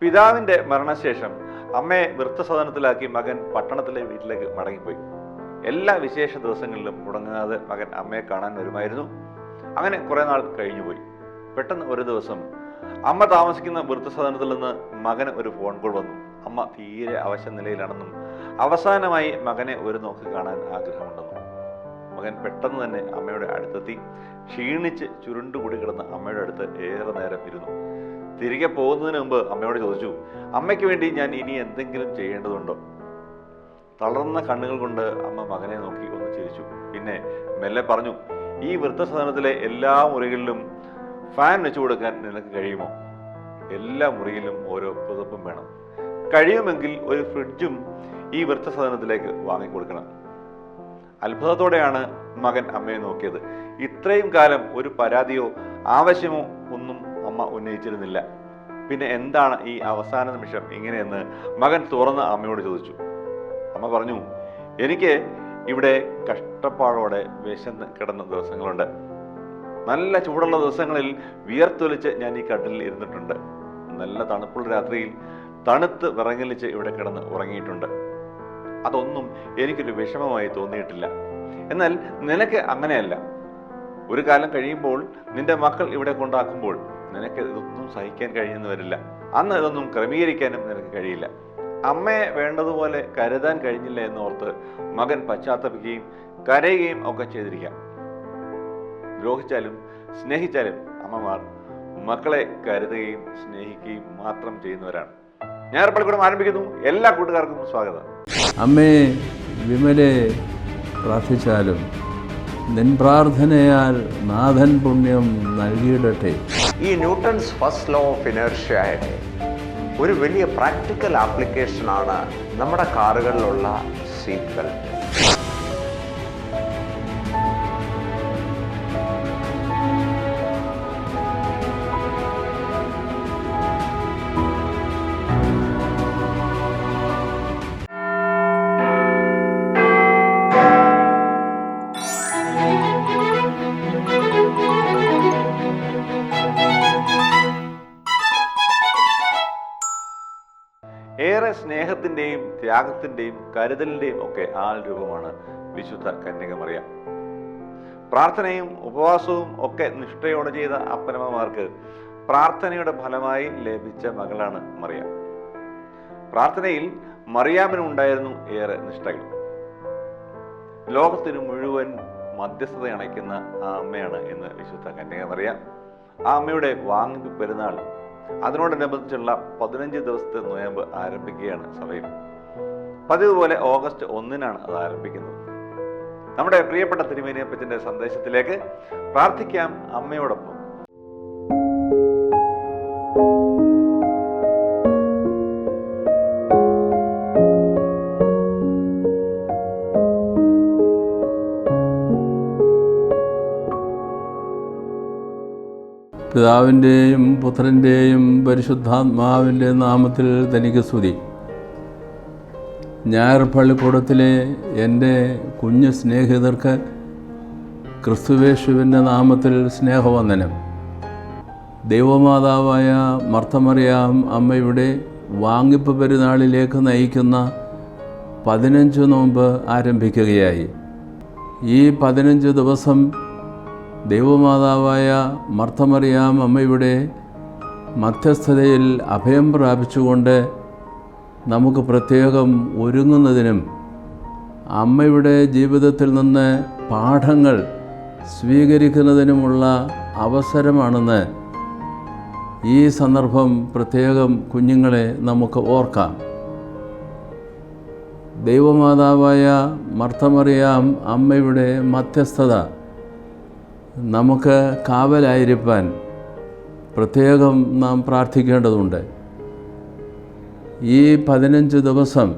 പിതാവിന്റെ മരണശേഷം അമ്മയെ വൃത്തസദനത്തിലാക്കി മകൻ പട്ടണത്തിലെ വീട്ടിലേക്ക് മടങ്ങിപ്പോയി. എല്ലാ വിശേഷ ദിവസങ്ങളിലും മുടങ്ങാതെ മകൻ അമ്മയെ കാണാൻ വരുമായിരുന്നു. അങ്ങനെ കുറെ നാൾ കഴിഞ്ഞുപോയി. പെട്ടെന്ന് ഒരു ദിവസം അമ്മ താമസിക്കുന്ന വൃത്തസദനത്തിൽ നിന്ന് മകന് ഒരു ഫോൺ കോൾ വന്നു. അമ്മ തീരെ അവശ നിലയിലാണെന്നും അവസാനമായി മകനെ ഒരു നോക്ക് കാണാൻ ആഗ്രഹമുണ്ടെന്നും. മകൻ പെട്ടെന്ന് തന്നെ അമ്മയുടെ അടുത്തെത്തി. ക്ഷീണിച്ച് ചുരുണ്ടുകൂടി കിടന്ന അമ്മയുടെ അടുത്ത് ഏറെ നേരം ഇരുന്നു. തിരികെ പോകുന്നതിന് മുമ്പ് അമ്മയോട് ചോദിച്ചു അമ്മയ്ക്ക് വേണ്ടി ഞാൻ ഇനി എന്തെങ്കിലും ചെയ്യേണ്ടതുണ്ടോ? തളർന്ന കണ്ണുകൾ കൊണ്ട് അമ്മ മകനെ നോക്കി ഒന്ന് ചിരിച്ചു. പിന്നെ മെല്ലെ പറഞ്ഞു ഈ വൃദ്ധസദനത്തിലെ എല്ലാ മുറികളിലും ഫാൻ വെച്ചു കൊടുക്കാൻ നിനക്ക് കഴിയുമോ? എല്ലാ മുറിയിലും ഓരോ പുതപ്പും വേണം. കഴിയുമെങ്കിൽ ഒരു ഫ്രിഡ്ജും ഈ വൃദ്ധസദനത്തിലേക്ക് വാങ്ങിക്കൊടുക്കണം അത്ഭുതത്തോടെയാണ് മകൻ അമ്മയെ നോക്കിയത്. ഇത്രയും കാലം ഒരു പരാതിയോ ആവശ്യമോ ഒന്നും അമ്മ ഉന്നയിച്ചിരുന്നില്ല. പിന്നെ എന്താണ് ഈ അവസാന നിമിഷം ഇങ്ങനെയെന്ന് മകൻ തുറന്ന് അമ്മയോട് ചോദിച്ചു. അമ്മ പറഞ്ഞു എനിക്ക് ഇവിടെ കഷ്ടപ്പാടോടെ വിശന്ന് കിടന്ന ദിവസങ്ങളുണ്ട്. നല്ല ചൂടുള്ള ദിവസങ്ങളിൽ വിയർത്തൊലിച്ച് ഞാൻ ഈ കട്ടിലിൽ ഇരുന്നിട്ടുണ്ട്. നല്ല തണുപ്പുള്ള രാത്രിയിൽ തണുത്ത് വിറങ്ങലിച്ച് ഇവിടെ കിടന്ന് ഉറങ്ങിയിട്ടുണ്ട്. അതൊന്നും എനിക്കൊരു വിഷമമായി തോന്നിയിട്ടില്ല. എന്നാൽ നിനക്ക് അങ്ങനെയല്ല. ഒരു കാലം കഴിയുമ്പോൾ നിന്റെ മക്കൾ ഇവിടെ കൊണ്ടാക്കുമ്പോൾ നിനക്ക് ഇതൊന്നും സഹിക്കാൻ കഴിയുന്നു വരില്ല. അന്ന് ഇതൊന്നും ക്രമീകരിക്കാനും നിനക്ക് കഴിയില്ല. അമ്മയെ വേണ്ടതുപോലെ കരുതാൻ കഴിഞ്ഞില്ല എന്നോർത്ത് മകൻ പശ്ചാത്തപിക്കുകയും കരയുകയും ഒക്കെ ചെയ്തിരിക്കാം. ദ്രോഹിച്ചാലും സ്നേഹിച്ചാലും അമ്മമാർ മക്കളെ കരുതുകയും സ്നേഹിക്കുകയും മാത്രം ചെയ്യുന്നവരാണ്. ഞാൻ പള്ളിക്കൂടം ആരംഭിക്കുന്നു. എല്ലാ കൂട്ടുകാർക്കും സ്വാഗതം. അമ്മേ വിമലെ പ്രാർത്ഥിച്ചാലും നിൻ പ്രാർത്ഥനയാൽ നാഥൻ പുണ്യം നൽകിയിടട്ടെ. ഈ ന്യൂട്ടൺസ് ഫസ്റ്റ് ലോ ഓഫ് ഇനർഷ്യയുടെ ഒരു വലിയ പ്രാക്ടിക്കൽ ആപ്ലിക്കേഷനാണ് നമ്മുടെ കാറുകളിലുള്ള സീറ്റ് ബെൽറ്റ്. ഏറെ ത്യാഗത്തിന്റെയും കരുതലിന്റെയും ഒക്കെ ആൾ രൂപമാണ് വിശുദ്ധ കന്യകമറിയ. പ്രാർത്ഥനയും ഉപവാസവും ഒക്കെ നിഷ്ഠയോടെ ചെയ്ത അപ്പനമ്മമാർക്ക് പ്രാർത്ഥനയുടെ ഫലമായി ലഭിച്ച മകളാണ് മറിയ. പ്രാർത്ഥനയിൽ മറിയാമിനുണ്ടായിരുന്നു ഏറെ നിഷ്ഠകൾ. ലോകത്തിന് മുഴുവൻ മധ്യസ്ഥത അണയ്ക്കുന്ന ആ അമ്മയാണ് എന്ന് വിശുദ്ധ കന്യക കന്യകമറിയ. ആ അമ്മയുടെ വാങ്ങി പെരുന്നാൾ അതിനോടനുബന്ധിച്ചുള്ള പതിനഞ്ച് ദിവസത്തെ നോയമ്പ് ആരംഭിക്കുകയാണ് സഭയിൽ. പതിവ് പോലെ ഓഗസ്റ്റ് ഒന്നിനാണ് അത് ആരംഭിക്കുന്നത്. നമ്മുടെ പ്രിയപ്പെട്ട തിരുമേനിയപ്പച്ചന്റെ സന്ദേശത്തിലേക്ക് പ്രാർത്ഥിക്കാം അമ്മയോടൊപ്പം. പിതാവിന്റെയും പുത്രന്റെയും പരിശുദ്ധാത്മാവിന്റെ നാമത്തിൽ തനിക്ക് സ്തുതി. ഞായർ പള്ളിക്കൂടത്തിലെ എന്റെ കുഞ്ഞു സ്നേഹിതർക്ക് ക്രിസ്തുവേശുവിന്റെ നാമത്തിൽ സ്നേഹവന്ദനം. ദൈവമാതാവായ മർത്തമറിയാം അമ്മയുടെ വാങ്ങിപ്പ് പെരുന്നാളിലേക്ക് നയിക്കുന്ന പതിനഞ്ച് നോമ്പ് ആരംഭിക്കുകയായി. ഈ പതിനഞ്ച് ദിവസം ദൈവമാതാവായ മർത്തമറിയാം അമ്മയുടെ മധ്യസ്ഥതയിൽ അഭയം പ്രാപിച്ചുകൊണ്ട് നമുക്ക് പ്രത്യേകം ഒരുങ്ങുന്നതിനും അമ്മയുടെ ജീവിതത്തിൽ നിന്ന് പാഠങ്ങൾ സ്വീകരിക്കുന്നതിനുമുള്ള അവസരമാണെന്ന് ഈ സന്ദർഭം പ്രത്യേകം കുഞ്ഞുങ്ങളെ നമുക്ക് ഓർക്കാം. ദൈവമാതാവായ മർത്തമറിയാം അമ്മയുടെ മധ്യസ്ഥത നമുക്ക് കാവലായിരിക്കാൻ പ്രത്യേകം നാം പ്രാർത്ഥിക്കേണ്ടതുണ്ട്. ഈ പതിനഞ്ച് ദിവസം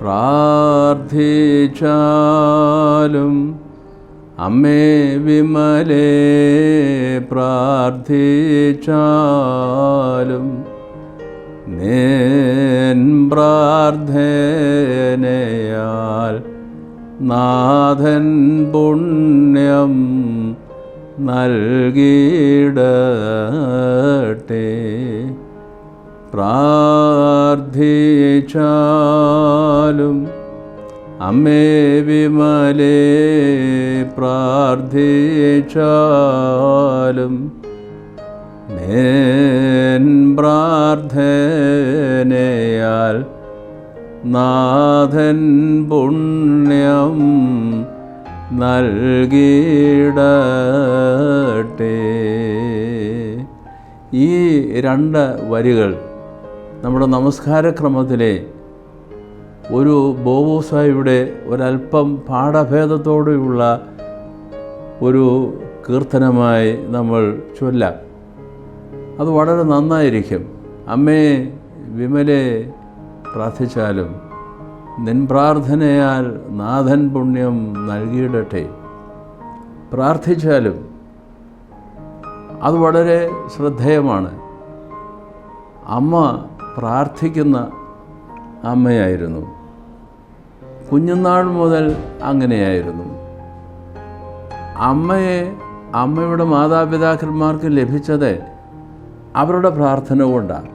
പ്രാർത്ഥിച്ചാലും അമ്മേ വിമലേ പ്രാർത്ഥിച്ചാലും നേൻ പ്രാർത്ഥനയാൽ നാഥൻ പുണ്യം നൽകിയിടട്ടെ പ്രാർത്ഥിച്ചാലും അമ്മേ വിമലേ പ്രാർത്ഥിച്ചാലും നേൻ പ്രാർത്ഥനയാൽ നാഥൻ പുണ്യം നൽകിയിടട്ടെ ഈ രണ്ട് വരികൾ നമ്മുടെ നമസ്കാരക്രമത്തിലെ ഒരു ബോബോസായിയുടെ ഒരല്പം പാഠഭേദത്തോടെയുള്ള ഒരു കീർത്തനമായി നമ്മൾ ചൊല്ലാം. അത് വളരെ നന്നായിരിക്കും. അമ്മേ വിമലെ പ്രാർത്ഥിച്ചാലും നിൻ പ്രാർത്ഥനയാൽ നാഥൻ പുണ്യം നൽകിയിടട്ടെ. പ്രാർത്ഥിച്ചാലും അത് വളരെ ശ്രദ്ധേയമാണ്. അമ്മ പ്രാർത്ഥിക്കുന്ന അമ്മയായിരുന്നു. കുഞ്ഞുനാൾ മുതൽ അങ്ങനെയായിരുന്നു. അമ്മയെ അമ്മയുടെ മാതാപിതാക്കന്മാർക്ക് ലഭിച്ചത് അവരുടെ പ്രാർത്ഥന കൊണ്ടാണ്.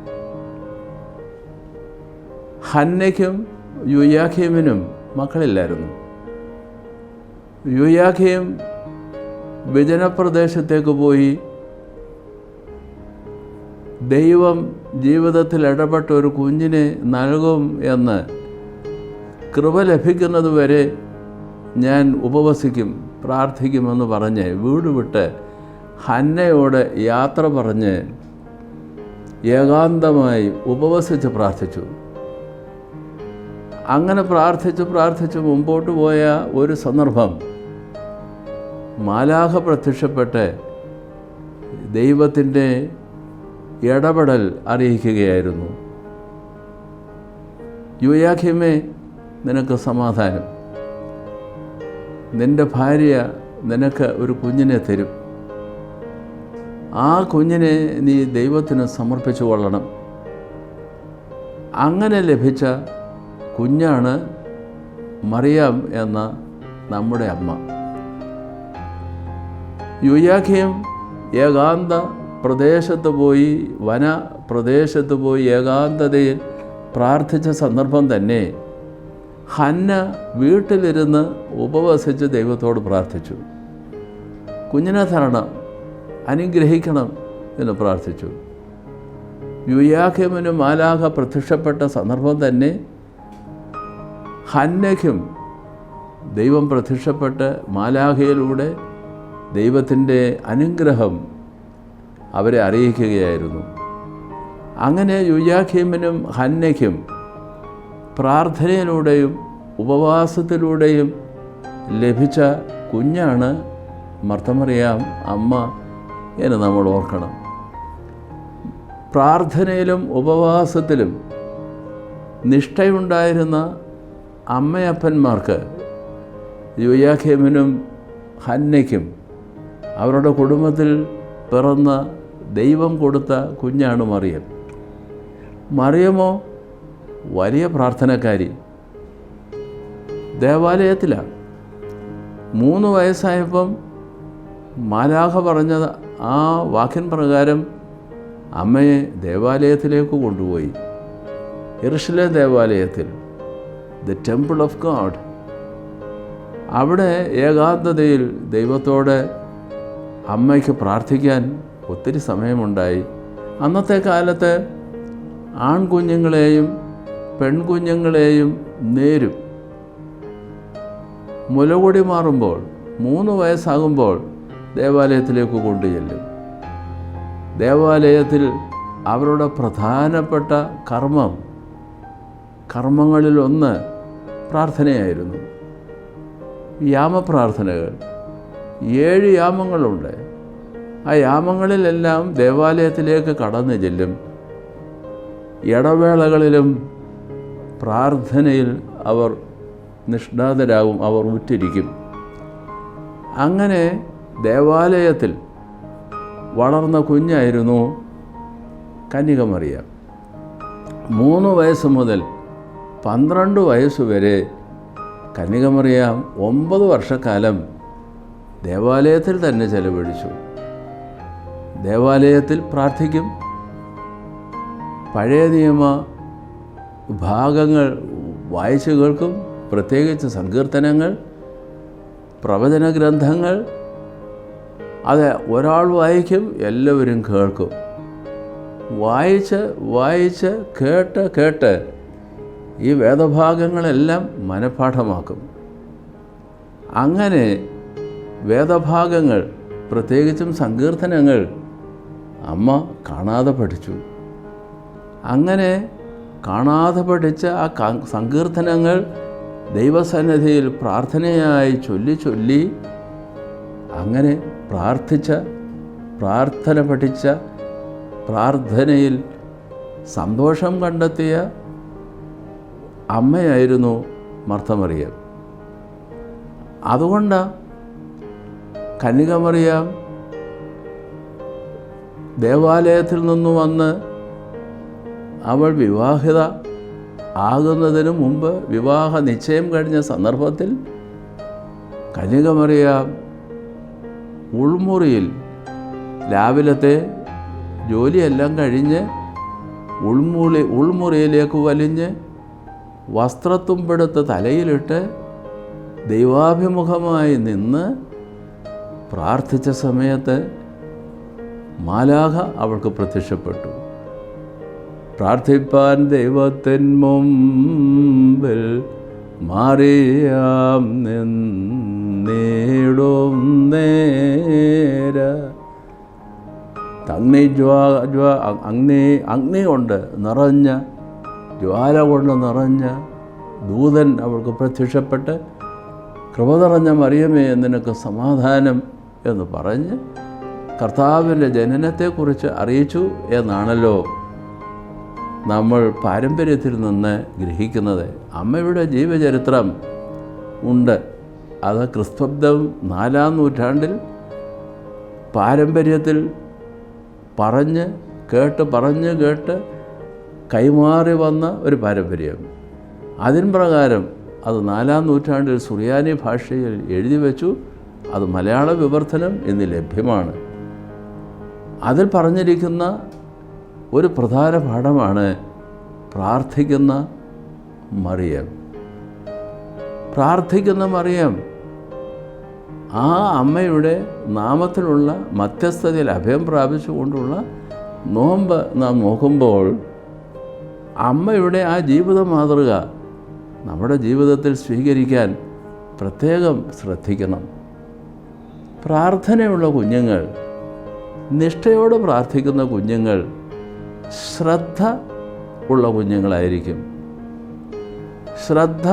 ഹന്നയ്ക്കും യുയാഖീമിനും മക്കളില്ലായിരുന്നു. യുയാഖീം വിജനപ്രദേശത്തേക്ക് പോയി ദൈവം ജീവിതത്തിൽ ഇടപെട്ട ഒരു കുഞ്ഞിനെ നൽകും എന്ന് കൃപ ലഭിക്കുന്നതുവരെ ഞാൻ ഉപവസിക്കും പ്രാർത്ഥിക്കുമെന്ന് പറഞ്ഞ് വീട് വിട്ട് ഹന്നയോട് യാത്ര പറഞ്ഞ് ഏകാന്തമായി ഉപവസിച്ച് പ്രാർത്ഥിച്ചു. അങ്ങനെ പ്രാർത്ഥിച്ച് പ്രാർത്ഥിച്ച് മുമ്പോട്ട് പോയ ഒരു സന്ദർഭം മാലാഹ പ്രത്യക്ഷപ്പെട്ട് ദൈവത്തിന്റെ ഇടപെടൽ അറിയിക്കുകയായിരുന്നു. യുയാഖിമേ നിനക്ക് സമാധാനം. നിന്റെ ഭാര്യ നിനക്ക് ഒരു കുഞ്ഞിനെ തരും. ആ കുഞ്ഞിനെ നീ ദൈവത്തിന് സമർപ്പിച്ചു കൊള്ളണം. അങ്ങനെ ലഭിച്ച കുഞ്ഞാണ് മറിയാം എന്ന നമ്മുടെ അമ്മ. യുയാഖയും ഏകാന്ത പ്രദേശത്ത് പോയി വന പ്രദേശത്ത് പോയി ഏകാന്തതയിൽ പ്രാർത്ഥിച്ച സന്ദർഭം തന്നെ ഹന്ന വീട്ടിലിരുന്ന് ഉപവസിച്ച് ദൈവത്തോട് പ്രാർത്ഥിച്ചു. കുഞ്ഞിനെ തരണം അനുഗ്രഹിക്കണം എന്ന് പ്രാർത്ഥിച്ചു. യുയാഖിമിന് മാലാഖ പ്രത്യക്ഷപ്പെട്ട സന്ദർഭം തന്നെ ഹന്നയ്ക്കും ദൈവം പ്രത്യക്ഷപ്പെട്ട് മാലാഖയിലൂടെ ദൈവത്തിന്റെ അനുഗ്രഹം അവരെ അറിയിക്കുകയായിരുന്നു. അങ്ങനെ യുയാഖീമിനും ഹന്നയ്ക്കും പ്രാർത്ഥനയിലൂടെയും ഉപവാസത്തിലൂടെയും ലഭിച്ച കുഞ്ഞാണ് മർത്തമറിയാം അമ്മ എന്ന് നമ്മൾ ഓർക്കണം. പ്രാർത്ഥനയിലും ഉപവാസത്തിലും നിഷ്ഠയുണ്ടായിരുന്ന അമ്മയപ്പന്മാർക്ക് യുയാഖേമിനും ഹന്നയ്ക്കും അവരുടെ കുടുംബത്തിൽ പിറന്ന ദൈവം കൊടുത്ത കുഞ്ഞാണ് മറിയം. മറിയമോ വലിയ പ്രാർത്ഥനക്കാരി. ദേവാലയത്തിലാണ്. മൂന്ന് വയസ്സായപ്പം മാലാഖ പറഞ്ഞ ആ വാക്യൻ പ്രകാരം അമ്മയെ ദേവാലയത്തിലേക്ക് കൊണ്ടുപോയി. ഇർഷിലെ ദേവാലയത്തിൽ. ദ ടെമ്പിൾ ഓഫ് ഗാഡ് അവിടെ ഏകാന്തതയിൽ ദൈവത്തോട് അമ്മയ്ക്ക് പ്രാർത്ഥിക്കാൻ ഒത്തിരി സമയമുണ്ടായി. അന്നത്തെ കാലത്ത് ആൺകുഞ്ഞുങ്ങളെയും പെൺകുഞ്ഞുങ്ങളെയും നേരും. മുലകൊടി മാറുമ്പോൾ മൂന്ന് വയസ്സാകുമ്പോൾ ദേവാലയത്തിലേക്ക് കൊണ്ടുചെല്ലും. ദേവാലയത്തിൽ അവരുടെ പ്രധാനപ്പെട്ട കർമ്മം കർമ്മങ്ങളിൽ ഒന്ന് പ്രാർത്ഥനയായിരുന്നു. യാമപ്രാർത്ഥനകൾ. ഏഴ് യാമങ്ങളുണ്ട്. ആ യാമങ്ങളിലെല്ലാം ദേവാലയത്തിലേക്ക് കടന്നു ചെല്ലും. ഇടവേളകളിലും പ്രാർത്ഥനയിൽ അവർ നിഷ്ണാതരാകും അവർ ഉറ്റിരിക്കും അങ്ങനെ ദേവാലയത്തിൽ വളർന്ന കുഞ്ഞായിരുന്നു കന്യകമറിയ. മൂന്ന് വയസ്സ് മുതൽ പന്ത്രണ്ട് വയസ്സ് വരെ കന്യകമറിയാം ഒമ്പത് വർഷക്കാലം ദേവാലയത്തിൽ തന്നെ ചെലവഴിച്ചു. ദേവാലയത്തിൽ പ്രാർത്ഥിക്കും. പഴയ നിയമ ഭാഗങ്ങൾ വായിച്ചു കേൾക്കും. പ്രത്യേകിച്ച് സങ്കീർത്തനങ്ങൾ പ്രവചന ഗ്രന്ഥങ്ങൾ അത് ഒരാൾ വായിക്കും എല്ലാവരും കേൾക്കും. വായിച്ച് വായിച്ച് കേട്ട് കേട്ട് ഈ വേദഭാഗങ്ങളെല്ലാം മനഃപാഠമാക്കും. അങ്ങനെ വേദഭാഗങ്ങൾ പ്രത്യേകിച്ചും സങ്കീർത്തനങ്ങൾ അമ്മ കാണാതെ പഠിച്ചു. അങ്ങനെ കാണാതെ പഠിച്ച ആ സങ്കീർത്തനങ്ങൾ ദൈവസന്നിധിയിൽ പ്രാർത്ഥനയായി ചൊല്ലി ചൊല്ലി അങ്ങനെ പ്രാർത്ഥിച്ച പ്രാർത്ഥന പഠിച്ച പ്രാർത്ഥനയിൽ സന്തോഷം കണ്ടെത്തിയ അമ്മയായിരുന്നു മർത്തമറിയം അതുകൊണ്ട് കന്യകമറിയാം ദേവാലയത്തിൽ നിന്ന് വന്ന് അവൾ വിവാഹിത ആകുന്നതിന് മുമ്പ് വിവാഹ നിശ്ചയം കഴിഞ്ഞ സന്ദർഭത്തിൽ കന്യകമറിയാം ഉൾമുറിയിൽ രാവിലത്തെ ജോലിയെല്ലാം കഴിഞ്ഞ് ഉൾമുറി ഉൾമുറിയിലേക്ക് വലിഞ്ഞ് വസ്ത്രത്തുമ്പെടുത്ത് തലയിലിട്ട് ദൈവാഭിമുഖമായി നിന്ന് പ്രാർത്ഥിച്ച സമയത്ത് മാലാഹ അവൾക്ക് പ്രത്യക്ഷപ്പെട്ടു. പ്രാർത്ഥിപ്പാൻ ദൈവത്തിൻ മുമ്പിൽ മാറിയാം നിന്നിടും നേര. അഗ്നി ജ്വാ ജ്വാ അഗ്നി അഗ്നി കൊണ്ട് നിറഞ്ഞ ജ്വാല കൊണ്ട് നിറഞ്ഞ ദൂതൻ അവൾക്ക് പ്രത്യക്ഷപ്പെട്ട് കൃപ നിറഞ്ഞ മറിയമേ നിനക്ക് സമാധാനം എന്ന് പറഞ്ഞ് കർത്താവിന്റെ ജനനത്തെക്കുറിച്ച് അറിയിച്ചു എന്നാണല്ലോ നമ്മൾ പാരമ്പര്യത്തിൽ നിന്ന് ഗ്രഹിക്കുന്നത്. അമ്മയുടെ ജീവചരിത്രം ഉണ്ട്. അത് ക്രിസ്തബ്ദം നാലാം നൂറ്റാണ്ടിൽ പാരമ്പര്യത്തിൽ പറഞ്ഞ് കേട്ട് പറഞ്ഞ് കേട്ട് കൈമാറി വന്ന ഒരു പാരമ്പര്യം അതിൻ പ്രകാരം അത് നാലാം നൂറ്റാണ്ടിൽ സുറിയാനി ഭാഷയിൽ എഴുതി വെച്ചു. അത് മലയാള വിവർത്തനം ഇന്ന് ലഭ്യമാണ്. അതിൽ പറഞ്ഞിരിക്കുന്ന ഒരു പ്രധാന പാഠമാണ് പ്രാർത്ഥിക്കുന്ന മറിയം. പ്രാർത്ഥിക്കുന്ന മറിയം ആ അമ്മയുടെ നാമത്തിലുള്ള മധ്യസ്ഥതയിൽ അഭയം പ്രാപിച്ചുകൊണ്ടുള്ള നോമ്പ് നാം നോക്കുമ്പോൾ അമ്മയുടെ ആ ജീവിത മാതൃക നമ്മുടെ ജീവിതത്തിൽ സ്വീകരിക്കാൻ പ്രത്യേകം ശ്രദ്ധിക്കണം. പ്രാർത്ഥനയുള്ള കുഞ്ഞുങ്ങൾ നിഷ്ഠയോട് പ്രാർത്ഥിക്കുന്ന കുഞ്ഞുങ്ങൾ ശ്രദ്ധ ഉള്ള കുഞ്ഞുങ്ങളായിരിക്കും. ശ്രദ്ധ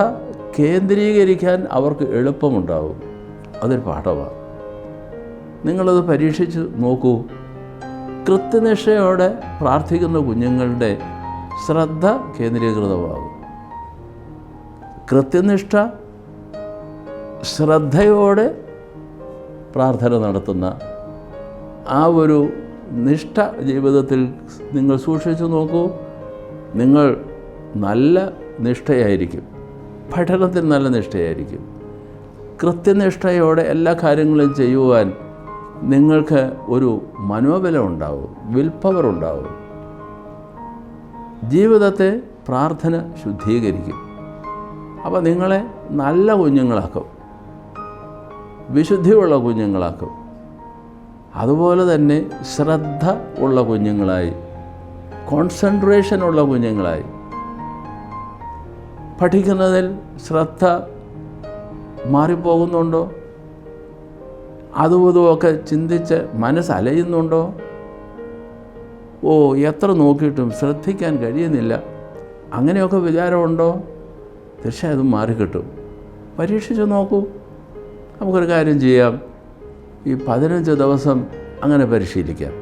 കേന്ദ്രീകരിക്കാൻ അവർക്ക് എളുപ്പമുണ്ടാവും. അതൊരു പാഠമാണ് നിങ്ങളത് പരീക്ഷിച്ച് നോക്കൂ. കൃത്യനിഷ്ഠയോടെ പ്രാർത്ഥിക്കുന്ന കുഞ്ഞുങ്ങളുടെ ശ്രദ്ധ കേന്ദ്രീകൃതമാകും. കൃത്യനിഷ്ഠ ശ്രദ്ധയോടെ പ്രാർത്ഥന നടത്തുന്ന ആ ഒരു നിഷ്ഠ ജീവിതത്തിൽ നിങ്ങൾ സൂക്ഷിച്ചു നോക്കൂ നിങ്ങൾ നല്ല നിഷ്ഠയായിരിക്കും. പഠനത്തിൽ നല്ല നിഷ്ഠയായിരിക്കും. കൃത്യനിഷ്ഠയോടെ എല്ലാ കാര്യങ്ങളും ചെയ്യുവാൻ നിങ്ങൾക്ക് ഒരു മനോബലം ഉണ്ടാവും വിൽ പവർ ഉണ്ടാവും. ജീവിതത്തെ പ്രാർത്ഥന ശുദ്ധീകരിക്കും. അപ്പോൾ നിങ്ങളെ നല്ല കുഞ്ഞുങ്ങളാക്കും. വിശുദ്ധിയുള്ള കുഞ്ഞുങ്ങളാക്കും. അതുപോലെ തന്നെ ശ്രദ്ധ ഉള്ള കുഞ്ഞുങ്ങളായി. കോൺസെൻട്രേഷൻ ഉള്ള കുഞ്ഞുങ്ങളായി. പഠിക്കുന്നതിൽ ശ്രദ്ധ മാറിപ്പോകുന്നുണ്ടോ? അതും ഇതുമൊക്കെ ചിന്തിച്ച് മനസ്സലയുന്നുണ്ടോ? ഓ എത്ര നോക്കിയിട്ടും ശ്രദ്ധിക്കാൻ കഴിയുന്നില്ല. അങ്ങനെയൊക്കെ വിചാരമുണ്ടോ? തീർച്ചയായും മാറിക്കിട്ടും. പരീക്ഷിച്ച് നോക്കൂ. നമുക്കൊരു കാര്യം ചെയ്യാം. ഈ പതിനഞ്ച് ദിവസം അങ്ങനെ പരിശീലിക്കാം.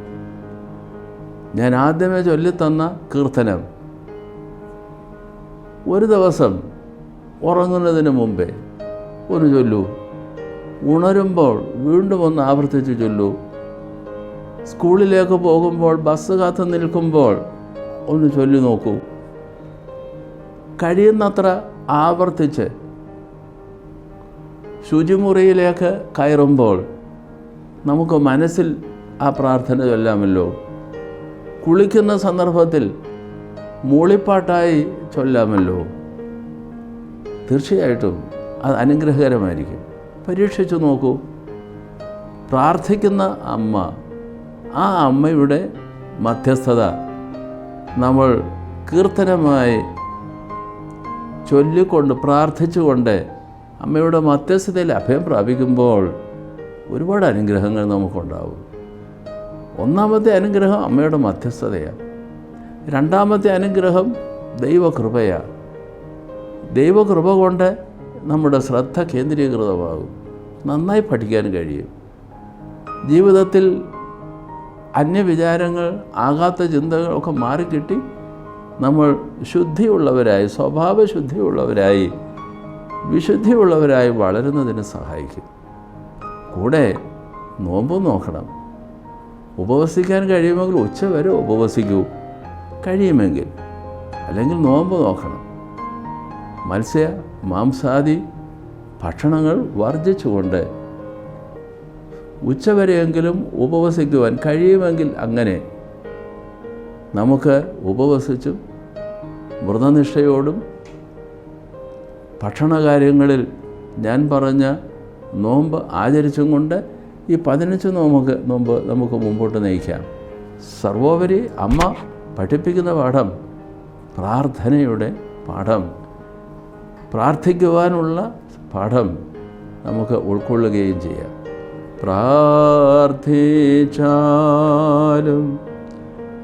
ഞാൻ ആദ്യമേ ചൊല്ലിത്തന്ന കീർത്തനം. ഒരു ദിവസം ഉറങ്ങുന്നതിന് മുമ്പേ ഒന്ന് ചൊല്ലൂ. ഉണരുമ്പോൾ വീണ്ടും ഒന്ന് ആവർത്തിച്ച് ചൊല്ലൂ. സ്കൂളിലേക്ക് പോകുമ്പോൾ ബസ് കാത്ത് നിൽക്കുമ്പോൾ ഒന്ന് ചൊല്ലി നോക്കൂ. കഴിയുന്നത്ര ആവർത്തിച്ച് ശുചിമുറിയിലേക്ക് കയറുമ്പോൾ നമുക്ക് മനസ്സിൽ ആ പ്രാർത്ഥന ചൊല്ലാമല്ലോ കുളിക്കുന്ന സന്ദർഭത്തിൽ മൂളിപ്പാട്ടായി ചൊല്ലാമല്ലോ. തീർച്ചയായിട്ടും അത് അനുഗ്രഹകരമായിരിക്കും. പരീക്ഷിച്ചു നോക്കൂ. പ്രാർത്ഥിക്കുന്ന അമ്മ ആ അമ്മയുടെ മധ്യസ്ഥത നമ്മൾ കീർത്തനമായി ചൊല്ലിക്കൊണ്ട് പ്രാർത്ഥിച്ചുകൊണ്ട് അമ്മയുടെ മധ്യസ്ഥതയിൽ അഭയം പ്രാപിക്കുമ്പോൾ ഒരുപാട് അനുഗ്രഹങ്ങൾ നമുക്കുണ്ടാവും. ഒന്നാമത്തെ അനുഗ്രഹം അമ്മയുടെ മധ്യസ്ഥതയാണ്. രണ്ടാമത്തെ അനുഗ്രഹം ദൈവകൃപയാണ്. ദൈവകൃപ കൊണ്ട് നമ്മുടെ ശ്രദ്ധ കേന്ദ്രീകൃതമാകും. നന്നായി പഠിക്കാൻ കഴിയും. ജീവിതത്തിൽ അന്യവിചാരങ്ങൾ ആകാത്ത ചിന്തകൾ ഒക്കെ മാറിക്കിട്ടി നമ്മൾ ശുദ്ധിയുള്ളവരായി സ്വഭാവ ശുദ്ധിയുള്ളവരായി വിശുദ്ധിയുള്ളവരായി വളരുന്നതിന് സഹായിക്കും. കൂടെ നോമ്പ് നോക്കണം. ഉപവസിക്കാൻ കഴിയുമെങ്കിൽ ഉച്ച വരെ ഉപവസിക്കൂ. കഴിയുമെങ്കിൽ അല്ലെങ്കിൽ നോമ്പ് നോക്കണം. മത്സ്യ മാംസാദി ഭക്ഷണങ്ങൾ വർജിച്ചുകൊണ്ട് ഉച്ചവരെയെങ്കിലും ഉപവസിക്കുവാൻ കഴിയുമെങ്കിൽ അങ്ങനെ നമുക്ക് ഉപവസിച്ചും വ്രതനിഷ്ഠയോടും ഭക്ഷണകാര്യങ്ങളിൽ ഞാൻ പറഞ്ഞ നോമ്പ് ആചരിച്ചും കൊണ്ട് ഈ പതിനഞ്ച് നോമ്പ് നോമ്പ് നമുക്ക് മുമ്പോട്ട് നയിക്കാം. സർവോപരി അമ്മ പഠിപ്പിക്കുന്ന പാഠം പ്രാർത്ഥനയുടെ പാഠം പ്രാർത്ഥിക്കുവാനുള്ള പാഠം നമുക്ക് ഉൾക്കൊള്ളുകയും ചെയ്യാം. പ്രാർത്ഥിച്ചാലും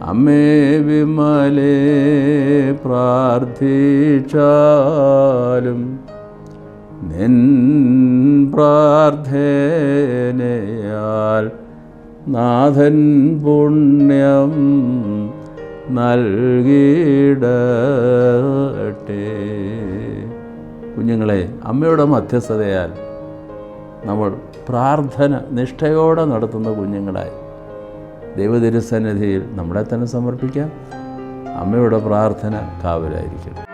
അമ്മേ വിമലേ പ്രാർത്ഥിച്ചാലും നിൻ പ്രാർത്ഥനയാൽ നാഥൻ പുണ്യം നൽകിയിടട്ടെ കുഞ്ഞുങ്ങളെ അമ്മയുടെ മധ്യസ്ഥതയാൽ നമ്മൾ പ്രാർത്ഥന നിഷ്ഠയോടെ നടത്തുന്ന കുഞ്ഞുങ്ങളായി. ദൈവതിരുസന്നിധിയിൽ നമ്മളെ തന്നെ സമർപ്പിക്കാം. അമ്മയുടെ പ്രാർത്ഥന കാവലായിരിക്കും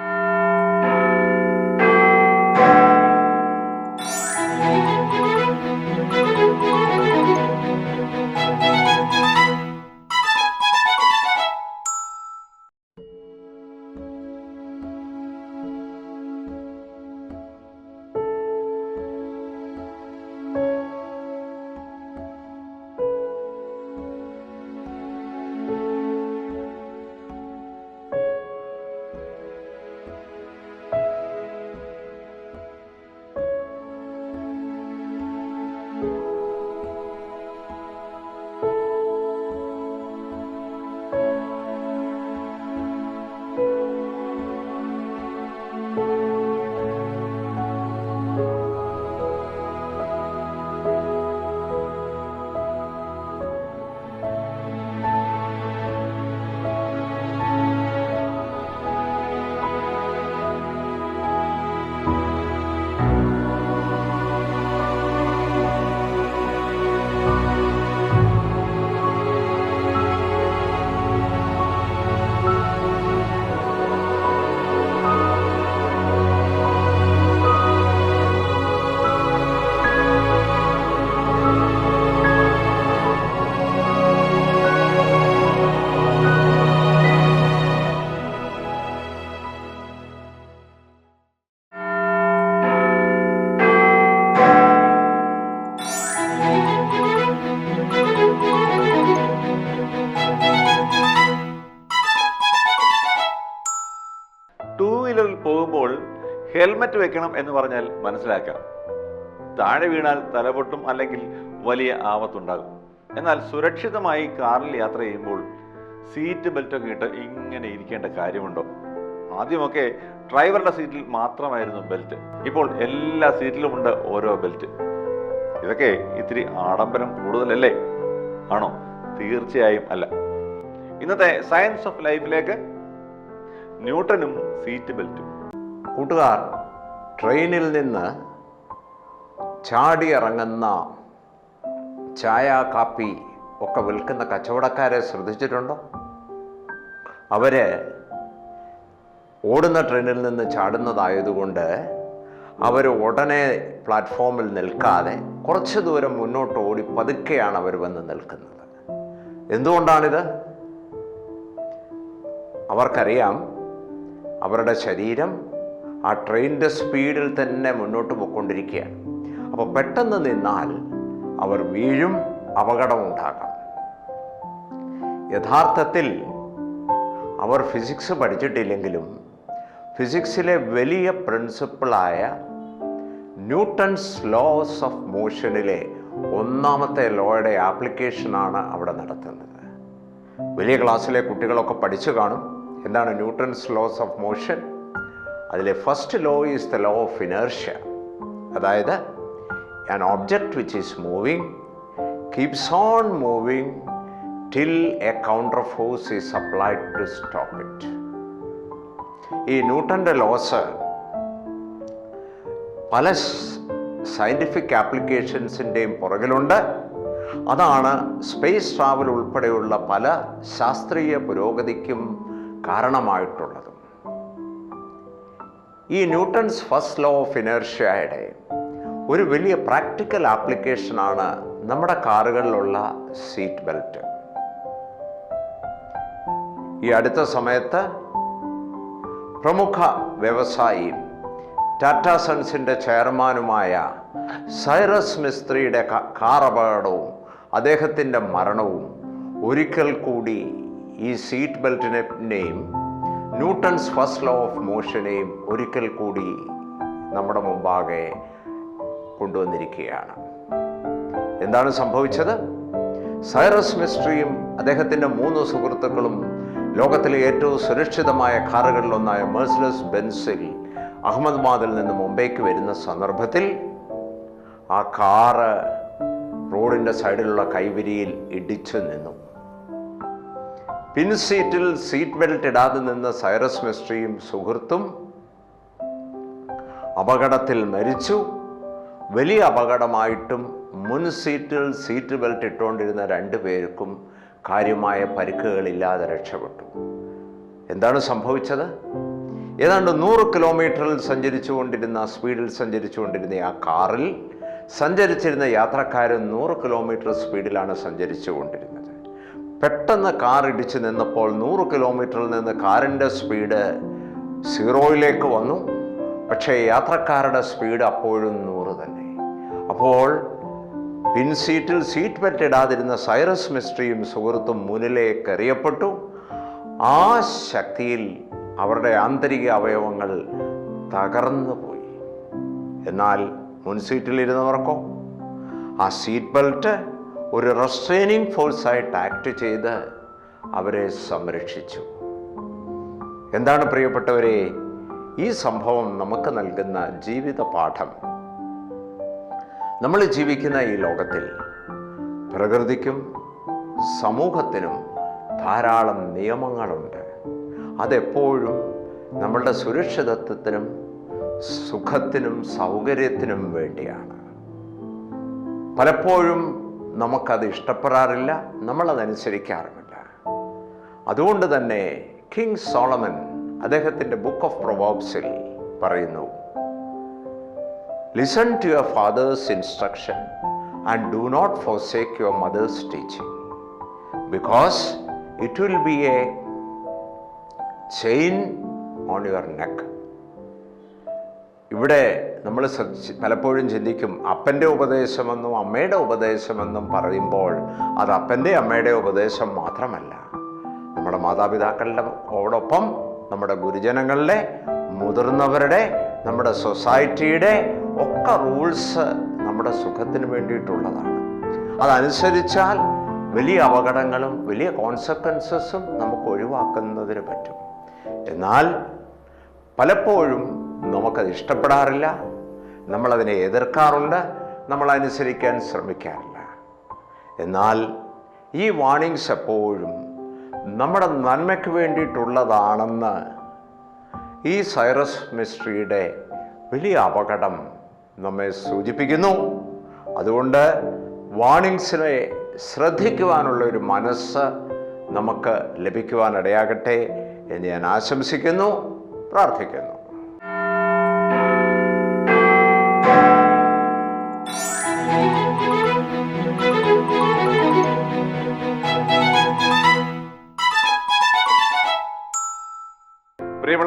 ഹെൽമറ്റ് വെക്കണം എന്ന് പറഞ്ഞാൽ മനസ്സിലാക്കാം. താഴെ വീണാൽ തലപൊട്ടും അല്ലെങ്കിൽ വലിയ ആപത്തുണ്ടാകും. എന്നാൽ സുരക്ഷിതമായി കാറിൽ യാത്ര ചെയ്യുമ്പോൾ സീറ്റ് ബെൽറ്റൊക്കെ ഇട്ട് ഇങ്ങനെ ഇരിക്കേണ്ട കാര്യമുണ്ടോ? ആദ്യമൊക്കെ ഡ്രൈവറുടെ സീറ്റിൽ മാത്രമായിരുന്നു ബെൽറ്റ്. ഇപ്പോൾ എല്ലാ സീറ്റിലുമുണ്ട് ഓരോ ബെൽറ്റ്. ഇതൊക്കെ ഇത്തിരി ആഡംബരം കൂടുതലല്ലേ? ആണോ? തീർച്ചയായും അല്ല. ഇന്നത്തെ സയൻസ് ഓഫ് ലൈഫിലേക്ക് ന്യൂട്ടനും സീറ്റ് ബെൽറ്റും. കൂട്ടുകാർ ട്രെയിനിൽ നിന്ന് ചാടിയിറങ്ങുന്ന ചായ കാപ്പി ഒക്കെ വിൽക്കുന്ന കച്ചവടക്കാരെ ശ്രദ്ധിച്ചിട്ടുണ്ടോ? അവർ ഓടുന്ന ട്രെയിനിൽ നിന്ന് ചാടുന്നതായതുകൊണ്ട് അവർ ഉടനെ പ്ലാറ്റ്ഫോമിൽ നിൽക്കാതെ കുറച്ച് ദൂരം മുന്നോട്ട് ഓടി പതുക്കെയാണ് അവർ വന്ന് നിൽക്കുന്നത്. എന്തുകൊണ്ടാണിത്? അവർക്കറിയാം അവരുടെ ശരീരം ആ ട്രെയിനിന്റെ സ്പീഡിൽ തന്നെ മുന്നോട്ട് പോയിക്കൊണ്ടിരിക്കുകയാണ്. അപ്പോൾ പെട്ടെന്ന് നിന്നാൽ അവർ വീഴും അപകടം അപകടമുണ്ടാകാം. യഥാർത്ഥത്തിൽ അവർ ഫിസിക്സ് പഠിച്ചിട്ടില്ലെങ്കിലും ഫിസിക്സിലെ വലിയ പ്രിൻസിപ്പിളായ ന്യൂട്ടൺസ് ലോസ് ഓഫ് മോഷനിലെ ഒന്നാമത്തെ ലോയുടെ ആപ്ലിക്കേഷനാണ് അവിടെ നടത്തുന്നത്. വലിയ ക്ലാസ്സിലെ കുട്ടികളൊക്കെ പഠിച്ചു കാണും. എന്താണ് ന്യൂട്ടൺസ് ലോസ് ഓഫ് മോഷൻ അതിലെ first law is the law of inertia അതായത് an object which is moving keeps on moving till a counter force is applied to stop it ഈ ന്യൂട്ടന്റെ ലോസ് പല സയന്റിഫിക് ആപ്ലിക്കേഷൻസിന്റെയും പുറകിലുണ്ട്. അതാണ് സ്പേസ് ട്രാവൽ ഉൾപ്പെടെയുള്ള പല ശാസ്ത്രീയ പുരോഗതിക്കും കാരണമായിട്ടുള്ളത്. ഈ ന്യൂട്ടൺസ് ഫസ്റ്റ് ലോ ഓഫ് ഇനർഷ്യയുടെ ഒരു വലിയ പ്രാക്ടിക്കൽ ആപ്ലിക്കേഷനാണ് നമ്മുടെ കാറുകളിലുള്ള സീറ്റ് ബെൽറ്റ്. ഈ അടുത്ത സമയത്ത് പ്രമുഖ വ്യവസായി ടാറ്റ സൺസിന്റെ ചെയർമാനുമായ സൈറസ് മിസ്ത്രിയുടെ കാർ അപകടവും അദ്ദേഹത്തിന്റെ മരണവും ഒരിക്കൽ കൂടി ഈ സീറ്റ് ബെൽറ്റിനെയും ന്യൂട്ടൺസ് ഫസ്റ്റ് ലോ ഓഫ് മോഷനെയും ഒരിക്കൽ കൂടി നമ്മുടെ മുമ്പാകെ കൊണ്ടുവന്നിരിക്കുകയാണ്. എന്താണ് സംഭവിച്ചത്? സൈറസ് മിസ്ട്രിയും അദ്ദേഹത്തിന്റെ മൂന്ന് സുഹൃത്തുക്കളും ലോകത്തിലെ ഏറ്റവും സുരക്ഷിതമായ കാറുകളിലൊന്നായ മേഴ്സലസ് ബെൻസിൽ അഹമ്മദാബാദിൽ നിന്ന് മുംബൈക്ക് വരുന്ന സന്ദർഭത്തിൽ ആ കാറ് റോഡിന്റെ സൈഡിലുള്ള കൈവരിയിൽ ഇടിച്ചു നിന്നു. പിൻ സീറ്റിൽ സീറ്റ് ബെൽറ്റ് ഇടാതെ നിന്ന സൈറസ് മിസ്ട്രിയും സുഹൃത്തും അപകടത്തിൽ മരിച്ചു. വലിയ അപകടമായിട്ടും മുൻ സീറ്റിൽ സീറ്റ് ബെൽറ്റ് ഇട്ടുകൊണ്ടിരുന്ന രണ്ടു പേർക്കും കാര്യമായ പരിക്കുകളില്ലാതെ രക്ഷപ്പെട്ടു. എന്താണ് സംഭവിച്ചത്? ഏതാണ്ട് നൂറ് കിലോമീറ്ററിൽ സഞ്ചരിച്ചുകൊണ്ടിരുന്ന സ്പീഡിൽ സഞ്ചരിച്ചുകൊണ്ടിരുന്ന ആ കാറിൽ സഞ്ചരിച്ചിരുന്ന യാത്രക്കാരൻ നൂറ് കിലോമീറ്റർ സ്പീഡിലാണ് സഞ്ചരിച്ചുകൊണ്ടിരുന്നത്. പെട്ടെന്ന് കാർ ഇടിച്ച് നിന്നപ്പോൾ നൂറ് കിലോമീറ്ററിൽ നിന്ന് കാറിന്റെ സ്പീഡ് സീറോയിലേക്ക് വന്നു. പക്ഷേ യാത്രക്കാരുടെ സ്പീഡ് അപ്പോഴും നൂറ് തന്നെ. അപ്പോൾ പിൻ സീറ്റിൽ സീറ്റ് ബെൽറ്റ് ഇടാതിരുന്ന സൈറസ് മിസ്ട്രിയും സുഹൃത്തും മുന്നിലേക്ക് എറിയപ്പെട്ടു. ആ ശക്തിയിൽ അവരുടെ ആന്തരിക അവയവങ്ങൾ തകർന്നു പോയി. എന്നാൽ മുൻ സീറ്റിലിരുന്നവർക്കോ ആ സീറ്റ് ബെൽറ്റ് ഒരു റെസ്ട്രെയിനിങ് ഫോഴ്സായിട്ട് ആക്ട് ചെയ്ത് അവരെ സംരക്ഷിച്ചു. എന്താണ് പ്രിയപ്പെട്ടവരെ ഈ സംഭവം നമുക്ക് നൽകുന്ന ജീവിത പാഠം. നമ്മൾ ജീവിക്കുന്ന ഈ ലോകത്തിൽ പ്രകൃതിക്കും സമൂഹത്തിനും ധാരാളം നിയമങ്ങളുണ്ട്. അതെപ്പോഴും നമ്മളുടെ സുരക്ഷിതത്വത്തിനും സുഖത്തിനും സൗകര്യത്തിനും വേണ്ടിയാണ്. പലപ്പോഴും നമുക്കത് ഇഷ്ടപ്പെടാറില്ല നമ്മളതനുസരിക്കാറുമില്ല. അതുകൊണ്ട് തന്നെ കിങ് സോളമൻ അദ്ദേഹത്തിന്റെ ബുക്ക് ഓഫ് പ്രൊവോബ്സിൽ പറയുന്നു listen to your father's instruction and do not forsake your mother's teaching because it will be a chain on your neck ഇവിടെ നമ്മൾ പലപ്പോഴും ചിന്തിക്കും അപ്പന്റെ ഉപദേശമെന്നും അമ്മയുടെ ഉപദേശമെന്നും പറയുമ്പോൾ അത് അപ്പന്റെ അമ്മയുടെ ഉപദേശം മാത്രമല്ല. നമ്മുടെ മാതാപിതാക്കളുടെ ഓടൊപ്പം നമ്മുടെ ഗുരുജനങ്ങളുടെ മുതിർന്നവരുടെ നമ്മുടെ സൊസൈറ്റിയുടെ ഒക്കെ റൂൾസ് നമ്മുടെ സുഖത്തിന് വേണ്ടിയിട്ടുള്ളതാണ്. അതനുസരിച്ചാൽ വലിയ അപകടങ്ങളും വലിയ കോൺസിക്വൻസസും നമുക്ക് ഒഴിവാക്കുന്നതിന് പറ്റും. എന്നാൽ പലപ്പോഴും നമുക്കത് ഇഷ്ടപ്പെടാറില്ല. നമ്മളതിനെ എതിർക്കാറുണ്ട്. നമ്മൾ അനുസരിക്കാൻ ശ്രമിക്കാറില്ല. എന്നാൽ ഈ വാണിങ്സ് എപ്പോഴും നമ്മുടെ നന്മയ്ക്ക് വേണ്ടിയിട്ടുള്ളതാണെന്ന് ഈ സൈറസ് മിസ്ട്രിയുടെ വലിയ അപകടം നമ്മെ സൂചിപ്പിക്കുന്നു. അതുകൊണ്ട് വാണിങ്സിനെ ശ്രദ്ധിക്കുവാനുള്ള ഒരു മനസ്സ് നമുക്ക് ലഭിക്കുവാനിടയാകട്ടെ എന്ന് ഞാൻ ആശംസിക്കുന്നു പ്രാർത്ഥിക്കുന്നു.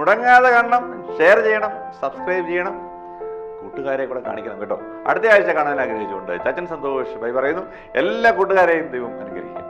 മുടങ്ങാതെ കാണണം ഷെയർ ചെയ്യണം സബ്സ്ക്രൈബ് ചെയ്യണം. കൂട്ടുകാരെ കൂടെ കാണിക്കണം കേട്ടോ. അടുത്ത ആഴ്ച കാണാൻ ആഗ്രഹിച്ചുകൊണ്ട് ചച്ചൻ സന്തോഷ് ബൈ പറയുന്നു. എല്ലാ കൂട്ടുകാരെയും ദൈവം അനുഗ്രഹിക്കട്ടെ.